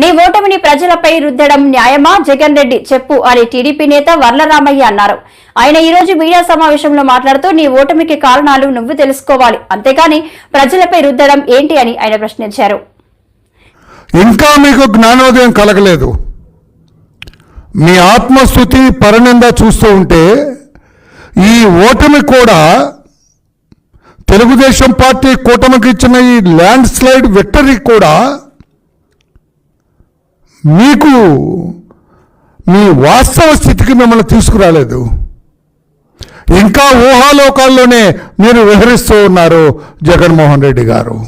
నీ ఓటమిని ప్రజలపై రుద్దడం న్యాయమా? జగన్ రెడ్డి చెప్పు అని టీడీపీ నేత వర్లరామయ్య అన్నారు. ఆయన ఈ రోజు మీడియా సమావేశంలో మాట్లాడుతూ నీ ఓటమికి కారణాలు నువ్వు తెలుసుకోవాలి. అంతేకాని ప్రజలపై రుద్దడం ఏంటి? అని ఆయన ప్రశ్నించారు. ఇంకా మీకు జ్ఞానోదయం కలగలేదు. మీ ఆత్మస్థుతి పరనింద చూస్తూ ఉంటే ఈ ఓటమి కూడా తెలుగుదేశం పార్టీ కూటమికి ఇచ్చిన ఈ ల్యాండ్ స్లైడ్ విక్టరీ కూడా మీకు మీ వాస్తవ స్థితికి మిమ్మల్ని తీసుకురాలేదు. ఇంకా ఊహాలోకాల్లోనే మీరు విహరిస్తూ ఉన్నారు జగన్మోహన్ రెడ్డి గారు.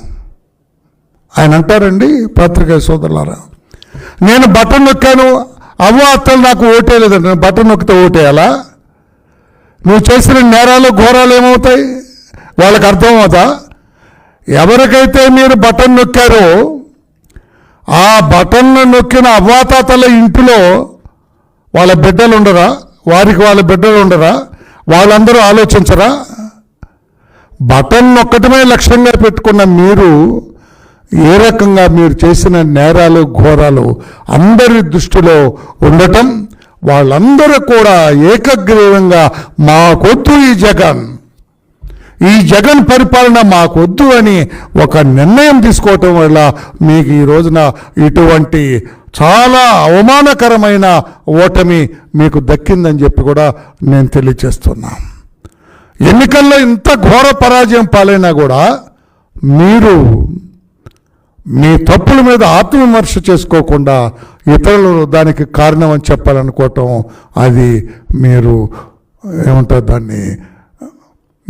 ఆయన అంటారండి పత్రికా సోదరులారా నేను బటన్ నొక్కాను అవ్వ అత్తలు నాకు ఓటేయలేదండి లేదండి. బటన్ నొక్కితే ఓటేయాలా? నువ్వు చేసిన నేరాలు ఘోరాలు ఏమవుతాయి? వాళ్ళకి అర్థమవుతా ఎవరికైతే మీరు బటన్ నొక్కారో ఆ బటన్ నొక్కిన అవ్వాతాతల ఇంటిలో వాళ్ళ బిడ్డలు ఉండరా? వారికి వాళ్ళ బిడ్డలు ఉండరా? వాళ్ళందరూ ఆలోచించరా? బటన్ ఒక్కటమే లక్ష్యంగా పెట్టుకున్న మీరు ఏ రకంగా మీరు చేసిన నేరాలు ఘోరాలు అందరి దృష్టిలో ఉండటం వాళ్ళందరూ కూడా ఏకగ్రీవంగా మాకొద్దు ఈ జగన్. ఈ జగన్ పరిపాలన మాకొద్దు అని ఒక నిర్ణయం తీసుకోవటం వల్ల మీకు ఈ రోజున ఇటువంటి చాలా అవమానకరమైన ఓటమి మీకు దక్కిందని చెప్పి కూడా నేను తెలియచేస్తున్నా ఎన్నికల్లో ఇంత ఘోర పరాజయం పాలైనా కూడా మీరు మీ తప్పుల మీద ఆత్మవిమర్శ చేసుకోకుండా ఇతరులు దానికి కారణం అని చెప్పాలనుకోవటం అది మీరు ఏమంటారు దాన్ని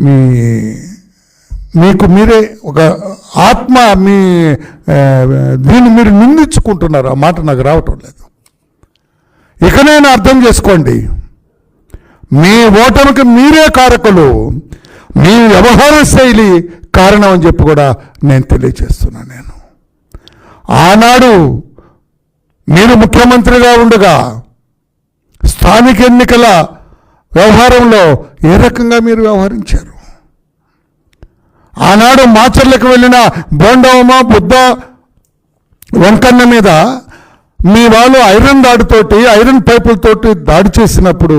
మీ మీకు మీరే ఒక ఆత్మ మీ దీన్ని మీరు నిందించుకుంటున్నారు. ఆ మాట నాకు రావటం లేదు. ఇకనైనా అర్థం చేసుకోండి. మీ ఓటమికి మీరే కారకులు. మీ వ్యవహార శైలి కారణం అని చెప్పి కూడా నేను తెలియజేస్తున్నాను నేను. ఆనాడు మీరు ముఖ్యమంత్రిగా ఉండగా స్థానిక ఎన్నికల వ్యవహారంలో ఏ రకంగా మీరు వ్యవహరించారు? ఆనాడు మాచర్లకు వెళ్ళిన బోండవమ బుద్ధ వెంకన్న మీద మీ వాళ్ళు ఐరన్ దాడితోటి ఐరన్ పైపులతోటి దాడి చేసినప్పుడు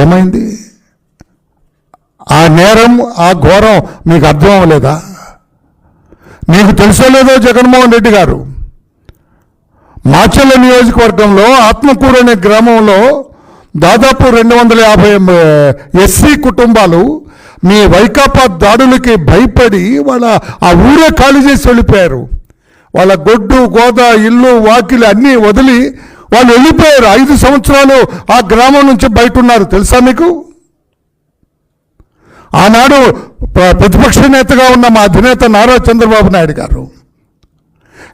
ఏమైంది? ఆ నేరం ఆ ఘోరం మీకు అర్థం అవ్వలేదా? మీకు తెలుసో లేదో జగన్మోహన్ రెడ్డి గారు. మాచర్ల నియోజకవర్గంలో ఆత్మకూరు అనే గ్రామంలో దాదాపు రెండు వందల యాభై ఎస్సీ కుటుంబాలు మీ వైకాపా దాడులకి భయపడి వాళ్ళ ఆ ఊరే ఖాళీ చేసి వెళ్ళిపోయారు. వాళ్ళ గొడ్డు గోద ఇల్లు వాకిలి అన్నీ వదిలి వాళ్ళు వెళ్ళిపోయారు. ఐదు సంవత్సరాలు ఆ గ్రామం నుంచి బయట ఉన్నారు. తెలుసా మీకు? ఆనాడు ప్ర- ప్రతిపక్ష నేతగా ఉన్న మా అధినేత నారా చంద్రబాబు నాయుడు గారు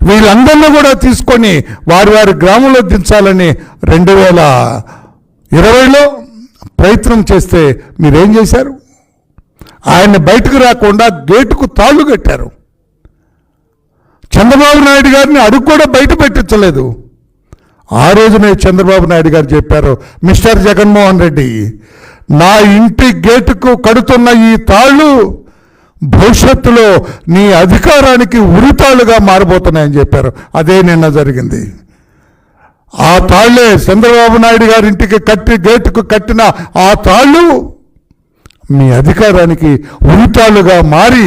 వీళ్ళందరినీ కూడా తీసుకొని వారి వారి గ్రామంలో దించాలని రెండు వేల ఇరవైలో ప్రయత్నం చేస్తే మీరేం చేశారు? ఆయన్ని బయటకు రాకుండా గేటుకు తాళ్ళు కట్టారు. చంద్రబాబు నాయుడు గారిని అడుగు కూడా బయట పెట్టించలేదు. ఆ రోజునే చంద్రబాబు నాయుడు గారు చెప్పారు మిస్టర్ జగన్మోహన్ రెడ్డి నా ఇంటి గేటుకు కడుతున్న ఈ తాళ్ళు భవిష్యత్తులో నీ అధికారానికి ఉరితాళ్ళుగా మారిపోతున్నాయని చెప్పారు. అదే నిన్న జరిగింది. తాళ్ళే చంద్రబాబు నాయుడు గారి ఇంటికి కట్టి గేటుకు కట్టిన ఆ తాళ్ళు మీ అధికారానికి ఉరితాళ్ళుగా మారి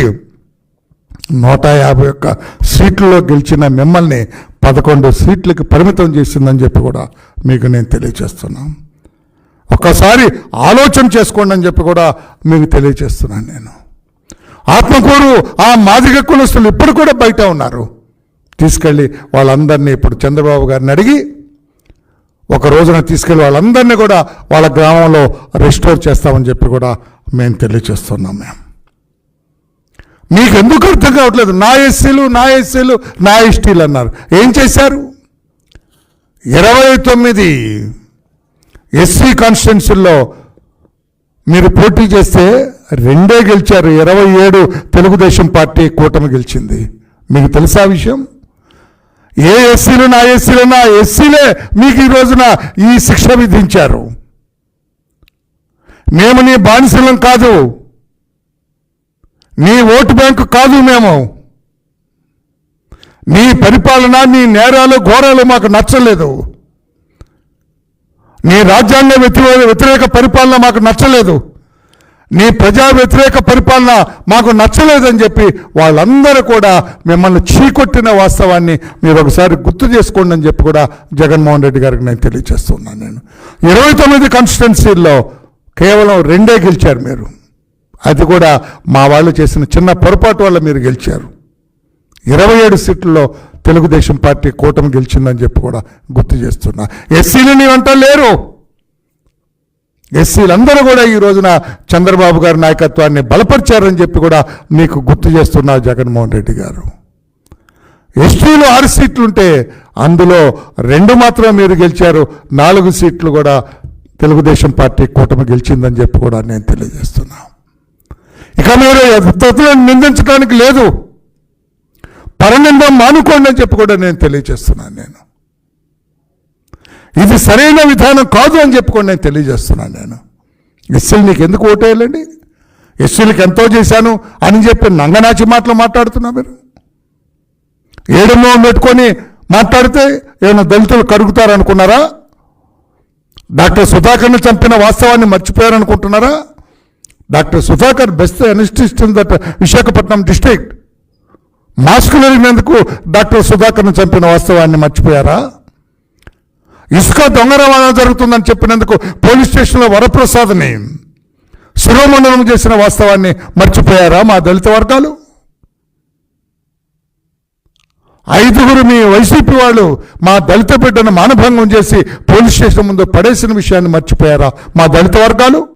నూట యాభై ఒక్క సీట్లలో గెలిచిన మిమ్మల్ని పదకొండు సీట్లకు పరిమితం చేసిందని చెప్పి కూడా మీకు నేను తెలియచేస్తున్నాను ఒక్కసారి ఆలోచన చేసుకోండి అని చెప్పి కూడా మీకు తెలియచేస్తున్నాను నేను. ఆత్మకూరు ఆ మాదిగ కులస్తులు ఇప్పుడు కూడా బయట ఉన్నారు. తీసుకెళ్ళి వాళ్ళందరినీ ఇప్పుడు చంద్రబాబు గారిని అడిగి ఒక రోజున తీసుకెళ్ళి వాళ్ళందరినీ కూడా వాళ్ళ గ్రామంలో రెస్టోర్ చేస్తామని చెప్పి కూడా మేము తెలియచేస్తున్నాం మేము మీకు ఎందుకు అర్థం కావట్లేదు? నా ఎస్సీలు నా ఎస్సీలు నా ఎస్టీలు అన్నారు. ఏం చేశారు? ఇరవై తొమ్మిది ఎస్సీ కాన్స్టిట్యున్సీల్లో మీరు పోటీ చేస్తే రెండే గెలిచారు. ఇరవై ఏడు తెలుగుదేశం పార్టీ కూటమి గెలిచింది. మీకు తెలుసా ఆ విషయం? ఏ ఎస్సీలు నా ఎస్సీలు నా ఎస్సీలే మీకు ఈ రోజున ఈ శిక్ష విధించారు. మేము నీ బానిసలం కాదు. నీ ఓటు బ్యాంకు కాదు మేము. నీ పరిపాలన నీ నేరాలు ఘోరాలు మాకు నచ్చలేదు. నీ రాజ్యాంగ వ్యతిరేక వ్యతిరేక పరిపాలన మాకు నచ్చలేదు. నీ ప్రజా వ్యతిరేక పరిపాలన మాకు నచ్చలేదని చెప్పి వాళ్ళందరూ కూడా మిమ్మల్ని చీకొట్టిన వాస్తవాన్ని మీరు ఒకసారి గుర్తు చేసుకోండి అని చెప్పి కూడా జగన్మోహన్ రెడ్డి గారికి నేను తెలియజేస్తున్నాను నేను. ఇరవై తొమ్మిది కాన్స్టిట్యున్సీల్లో కేవలం రెండే గెలిచారు మీరు. అది కూడా మా వాళ్ళు చేసిన చిన్న పొరపాటు వల్ల మీరు గెలిచారు. ఇరవై ఏడు సీట్లలో తెలుగుదేశం పార్టీ కూటమి గెలిచిందని చెప్పి కూడా గుర్తు చేస్తున్నా. ఎస్సీలు నీ లేరు. ఎస్సీలందరూ కూడా ఈ రోజున చంద్రబాబు గారి నాయకత్వాన్ని బలపరిచారని చెప్పి కూడా మీకు గుర్తు చేస్తున్నారు జగన్మోహన్ రెడ్డి గారు. ఎస్టీలు ఆరు సీట్లు ఉంటే అందులో రెండు మాత్రం మీరు గెలిచారు నాలుగు సీట్లు కూడా తెలుగుదేశం పార్టీ కూటమి గెలిచిందని చెప్పి కూడా నేను తెలియజేస్తున్నా. ఇక మీరు ఇతరులను నిందించడానికి లేదు. పరనిందం మానుకోండి అని చెప్పి కూడా నేను తెలియజేస్తున్నాను నేను. ఇది సరైన విధానం కాదు అని చెప్పుకొని నేను తెలియజేస్తున్నాను నేను. ఎస్సీలు నీకు ఎందుకు ఓటేయాలండి? ఎస్సీలకు ఎంతో చేశాను అని చెప్పి నంగనాచి మాటలు మాట్లాడుతున్నా మీరు. ఏడమో పెట్టుకొని మాట్లాడితే ఏమైనా దళితులు కరుగుతారనుకున్నారా? డాక్టర్ సుధాకర్ని చంపిన వాస్తవాన్ని మర్చిపోయారనుకుంటున్నారా? Doctor Sudhakar best anaesthetist in that Visakhapatnam district. మాస్కులు ఎరిగినందుకు డాక్టర్ సుధాకర్ని చంపిన వాస్తవాన్ని మర్చిపోయారా? ఇసుక దొంగ రవాణా జరుగుతుందని చెప్పినందుకు పోలీస్ స్టేషన్లో వరప్రసాద్ని శిరోమండనం చేసిన వాస్తవాన్ని మర్చిపోయారా మా దళిత వర్గాలు? ఐదుగురు మీ వైసీపీ వాళ్ళు మా దళిత బిడ్డను మానభంగం చేసి పోలీస్ స్టేషన్ ముందు పడేసిన విషయాన్ని మర్చిపోయారా మా దళిత వర్గాలు?